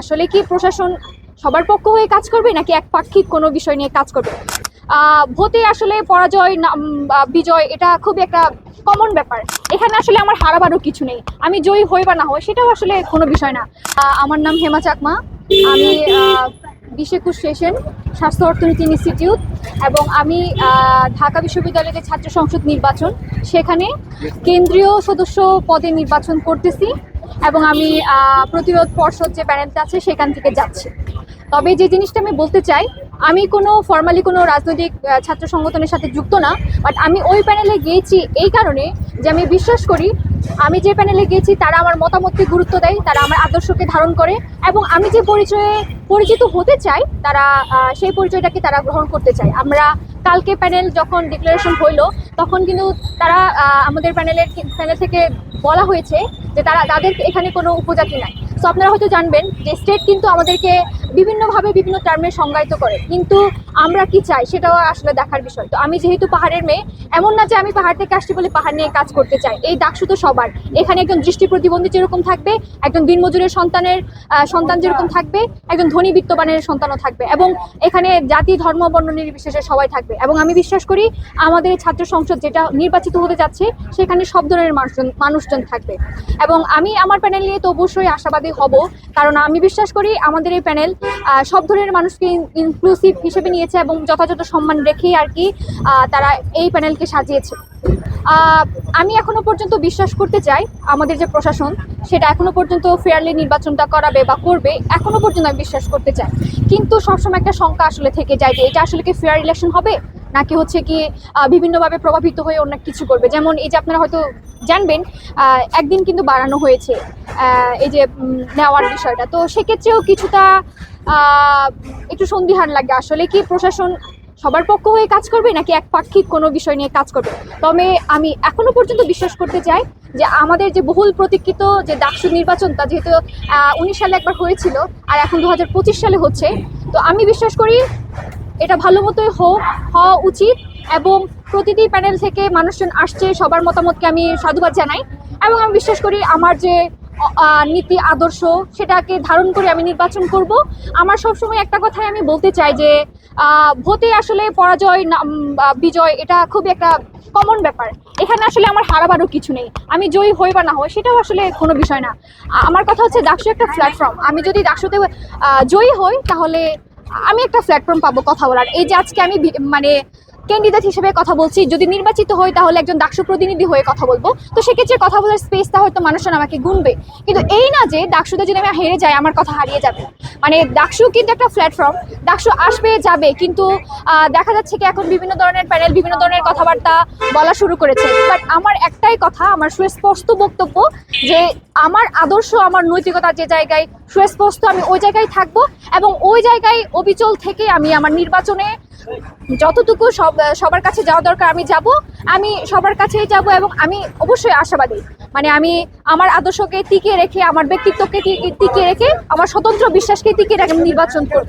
আসলে কি প্রশাসন সবার পক্ষ হয়ে কাজ করবে নাকি একপাক্ষিক কোনো বিষয় নিয়ে কাজ করবে? ভোটে আসলে পরাজয় বিজয়, এটা খুবই একটা কমন ব্যাপার। এখানে আসলে আমার হারাবারও কিছু নেই। আমি জয়ী হই বা না হই, সেটাও আসলে কোনো বিষয় না। আমার নাম হেমা চাকমা। আমি বিশ একুশ সেশন স্বাস্থ্য অর্থনীতি ইনস্টিটিউট এবং আমি ঢাকা বিশ্ববিদ্যালয়ের যে ছাত্র সংসদ নির্বাচন, সেখানে কেন্দ্রীয় সদস্য পদে নির্বাচন করতেছি। এবং আমি প্রতিরোধ পর্ষদ যে প্যানেলটা আছে সেখান থেকে যাচ্ছি। তবে যে জিনিসটা আমি বলতে চাই, আমি কোনো ফর্মালি কোনো রাজনৈতিক ছাত্র সংগঠনের সাথে যুক্ত না বাট আমি ওই প্যানেলে গিয়েছি এই কারণে যে আমি বিশ্বাস করি, আমি যে প্যানেলে গিয়েছি তারা আমার মতামতকে গুরুত্ব দেয়, তারা আমার আদর্শকে ধারণ করে, এবং আমি যে পরিচয়ে পরিচিত হতে চাই, তারা সেই পরিচয়টাকে তারা গ্রহণ করতে চায়। আমরা কালকে প্যানেল যখন ডিক্লারেশন হইল, তখন কিন্তু তারা আমাদের প্যানেলের, প্যানেল থেকে বলা হয়েছে যে তারা, তাদের এখানে কোনো উপজাতি নাই। সো আপনারা হয়তো জানবেন যে স্টেট কিন্তু আমাদেরকে বিভিন্নভাবে বিভিন্ন টার্মে সংজ্ঞায়িত করে। কিন্তু আমরা কি চাই সেটাও আসলে দেখার বিষয়। তো আমি যেহেতু পাহাড়ের মেয়ে, এমন না যে আমি পাহাড় থেকে আসছি বলে পাহাড় নিয়ে কাজ করতে চাই। এই ডাকসু তো সবার। এখানে একজন দৃষ্টি প্রতিবন্ধী যেরকম থাকবে, একজন দিনমজুরের সন্তানের সন্তান যেরকম থাকবে, একজন ধনী বিত্তবানের সন্তানও থাকবে। এবং এখানে জাতি, ধর্ম, বর্ণ নির্বিশেষে সবাই থাকবে। এবং আমি বিশ্বাস করি আমাদের ছাত্র সংসদ যেটা নির্বাচিত হতে যাচ্ছে, সেখানে সব ধরনের মানুষজন মানুষজন থাকবে। এবং আমি আমার প্যানেল নিয়ে তো অবশ্যই আশাবাদী হব। কারণ আমি বিশ্বাস করি আমাদের এই প্যানেল সব ধরনের মানুষকে ইনক্লুসিভ হিসেবে নিয়েছে এবং যথাযথ সম্মান রেখেই আর কি তারা এই প্যানেলকে সাজিয়েছে। আমি এখনও পর্যন্ত বিশ্বাস করতে চাই আমাদের যে প্রশাসন, সেটা এখনও পর্যন্ত ফেয়ারলি নির্বাচনটা করাবে বা করবে, এখনও পর্যন্ত আমি বিশ্বাস করতে চাই। কিন্তু সবসময় একটা শঙ্কা আসলে থেকে যায় যে এটা আসলে কি ফেয়ার ইলেকশন হবে? নাকি হচ্ছে কি বিভিন্নভাবে প্রভাবিত হয়ে অন্য কিছু করবে? যেমন এই যে আপনারা হয়তো জানবেন একদিন কিন্তু বাড়ানো হয়েছে এই যে নেওয়ার বিষয়টা। তো সেক্ষেত্রেও কিছুটা একটু সন্দিহান লাগে। আসলে কি প্রশাসন সবার পক্ষ হয়ে কাজ করবে, নাকি একপাক্ষিক কোনো বিষয় নিয়ে কাজ করবে? তবে আমি এখনও পর্যন্ত বিশ্বাস করতে চাই যে আমাদের যে বহুল প্রতীক্ষিত যে ডাকসু নির্বাচন, তা যেহেতু উনিশ সালে একবার হয়েছিল, আর এখন দু হাজার পঁচিশ সালে হচ্ছে, তো আমি বিশ্বাস করি এটা ভালো মতোই হোক, হওয়া উচিত এবং প্রতিটি প্যানেল থেকে মানুষজন আসছে, সবার মতামতকে আমি সাধুবাদ জানাই এবং আমি বিশ্বাস করি আমার যে নীতি আদর্শ সেটাকে ধারণ করে আমি নির্বাচন করব। আমার সবসময় একটা কথাই আমি বলতে চাই যে ভোটে আসলে পরাজয় বিজয় এটা খুব একটা কমন ব্যাপার। এখানে আসলে আমার হারাবারও কিছু নেই। আমি জয়ী হই বা না হই সেটাও আসলে কোনো বিষয় না। আমার কথা হচ্ছে ডাকসু একটা প্ল্যাটফর্ম আমি যদি ডাকসুতে জয়ী হই তাহলে আমি একটা প্ল্যাটফর্ম পাবো কথা বলার। এই যে আজকে আমি মানে ক্যান্ডিডেট হিসেবে কথা বলছি। যদি নির্বাচিত হই তাহলে একজন ডাকসু প্রতিনিধি হয়ে কথা বলব। তো সেক্ষেত্রে কথা বলার স্পেসটা হয়তো মানুষজন আমাকে গুনবে। কিন্তু এই না যে ডাকসুতে যদি আমি হেরে যাই, আমার কথা হারিয়ে যাবে। মানে ডাকসু কিন্তু একটা প্ল্যাটফর্ম ডাকসু আসবে, যাবে। কিন্তু দেখা যাচ্ছে কি এখন বিভিন্ন ধরনের প্যানেল বিভিন্ন ধরনের কথাবার্তা বলা শুরু করেছে। বাট আমার একটাই কথা, আমার সুস্পষ্ট বক্তব্য যে আমার আদর্শ, আমার নৈতিকতা যে জায়গায়, সুস্পষ্ট আমি ওই জায়গায় থাকব এবং ওই জায়গায় অবিচল থেকে আমি আমার নির্বাচনে যতটুকু সব সবার কাছে যাওয়া দরকার, আমি যাব। আমি সবার কাছেই যাব এবং আমি অবশ্যই আশাবাদী। মানে আমি আমার আদর্শকে টিকিয়ে রেখে, আমার ব্যক্তিত্বকে টিকিয়ে রেখে, আমার স্বতন্ত্র বিশ্বাসকে টিকিয়ে রেখে নির্বাচন করব।